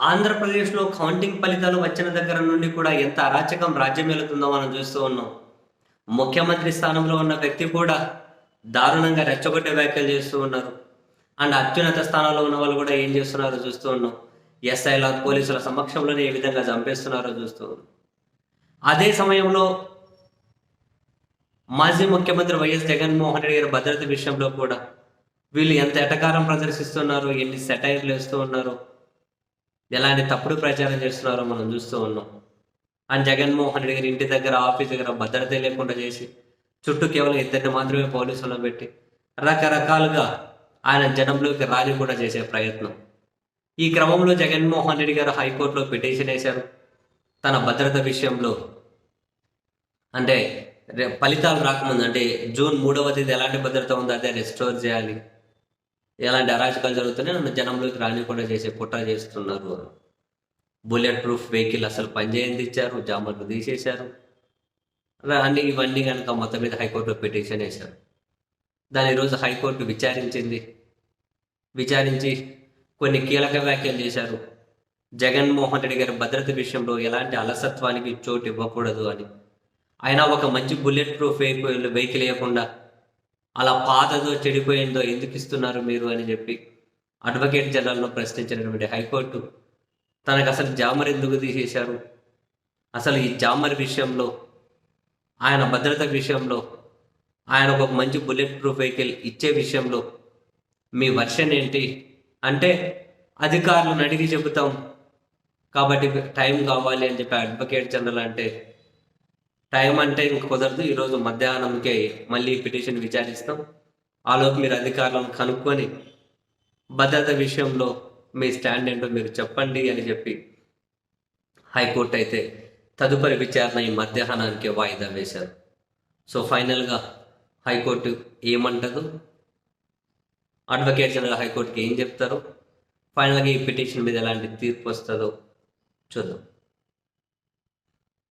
ఆంధ్రప్రదేశ్లో కౌంటింగ్ ఫలితాలు వచ్చిన దగ్గర నుండి కూడా ఎంత అరాచకం రాజ్యం వెళుతుందో మనం చూస్తూ ఉన్నాం. ముఖ్యమంత్రి స్థానంలో ఉన్న వ్యక్తి కూడా దారుణంగా రెచ్చగొట్టే వ్యాఖ్యలు చేస్తూ ఉన్నారు. అండ్ అత్యున్నత స్థానంలో ఉన్న వాళ్ళు కూడా ఏం చేస్తున్నారో చూస్తూ ఉన్నాం. ఎస్ఐల పోలీసుల సమక్షంలోనే ఏ విధంగా చంపేస్తున్నారో చూస్తూ ఉన్నాం. అదే సమయంలో మాజీ ముఖ్యమంత్రి వైఎస్ జగన్మోహన్ రెడ్డి గారి భద్రత విషయంలో కూడా వీళ్ళు ఎంత ఎటకారం ప్రదర్శిస్తున్నారు ఎన్ని సెటైర్లు వేస్తూ ఉన్నారు ఎలాంటి తప్పుడు ప్రచారం చేస్తున్నారో మనం చూస్తూ ఉన్నాం. అండ్ జగన్మోహన్ రెడ్డి గారి ఇంటి దగ్గర ఆఫీస్ దగ్గర భద్రత లేకుండా చేసి చుట్టూ కేవలం ఇద్దరిని మాత్రమే పోలీసులను పెట్టి రకరకాలుగా ఆయన జనంలోకి రాజు కూడా చేసే ప్రయత్నం. ఈ క్రమంలో జగన్మోహన్ రెడ్డి గారు హైకోర్టులో పిటిషన్ వేశారు. తన భద్రత విషయంలో అంటే ఫలితాలు రాకముందు అంటే జూన్ మూడవ తేదీ ఎలాంటి భద్రత ఉందో అదే రెస్టోర్ చేయాలి. ఎలాంటి అరాచకాలు జరుగుతున్నాయి నన్ను జనంలోకి రానికుండా చేసే కుట్ర చేస్తున్నారు. బుల్లెట్ ప్రూఫ్ వెహికల్ అసలు పనిచేయంది ఇచ్చారు జామర్లు తీసేశారు. అన్ని ఇవన్నీ కనుక మొత్తం మీద హైకోర్టులో పిటిషన్ వేశారు. దాని ఈరోజు హైకోర్టు విచారించింది. విచారించి కొన్ని కీలక వ్యాఖ్యలు చేశారు. జగన్మోహన్ రెడ్డి గారి భద్రత విషయంలో ఎలాంటి అలసత్వానికి చోటు ఇవ్వకూడదు అని. అయినా ఒక మంచి బుల్లెట్ ప్రూఫ్ వెహికల్ వెహికల్ వేయకుండా అలా పాతదో చెడిపోయిందో ఎందుకు ఇస్తున్నారు మీరు అని చెప్పి అడ్వకేట్ జనరల్ను ప్రశ్నించినటువంటి హైకోర్టు తనకు అసలు జామర్ ఎందుకు తీసేశారు? అసలు ఈ జామర్ విషయంలో ఆయన భద్రత విషయంలో ఆయన ఒక మంచి బుల్లెట్ ప్రూఫ్ వెహికల్ ఇచ్చే విషయంలో మీ వర్షన్ ఏంటి? అంటే అధికారులను అడిగి చెబుతాం. కాబట్టి టైం కావాలి అని చెప్పి అడ్వకేట్ జనరల్ అంటే టైం అంటే ఇంక కుదరదు. ఈరోజు మధ్యాహ్నంకే మళ్ళీ పిటిషన్ విచారిస్తాం. ఆలోపు మీరు అధికారులను కనుక్కొని భద్రత విషయంలో మీ స్టాండ్ ఏంటో మీరు చెప్పండి అని చెప్పి హైకోర్టు అయితే తదుపరి విచారణ ఈ మధ్యాహ్నానికి వాయిదా వేశారు. సో ఫైనల్గా హైకోర్టు ఏమంటదు అడ్వకేట్ జనరల్ హైకోర్టుకి ఏం చెప్తారో ఫైనల్గా ఈ పిటిషన్ మీద ఎలాంటి తీర్పు వస్తుందో చూద్దాం.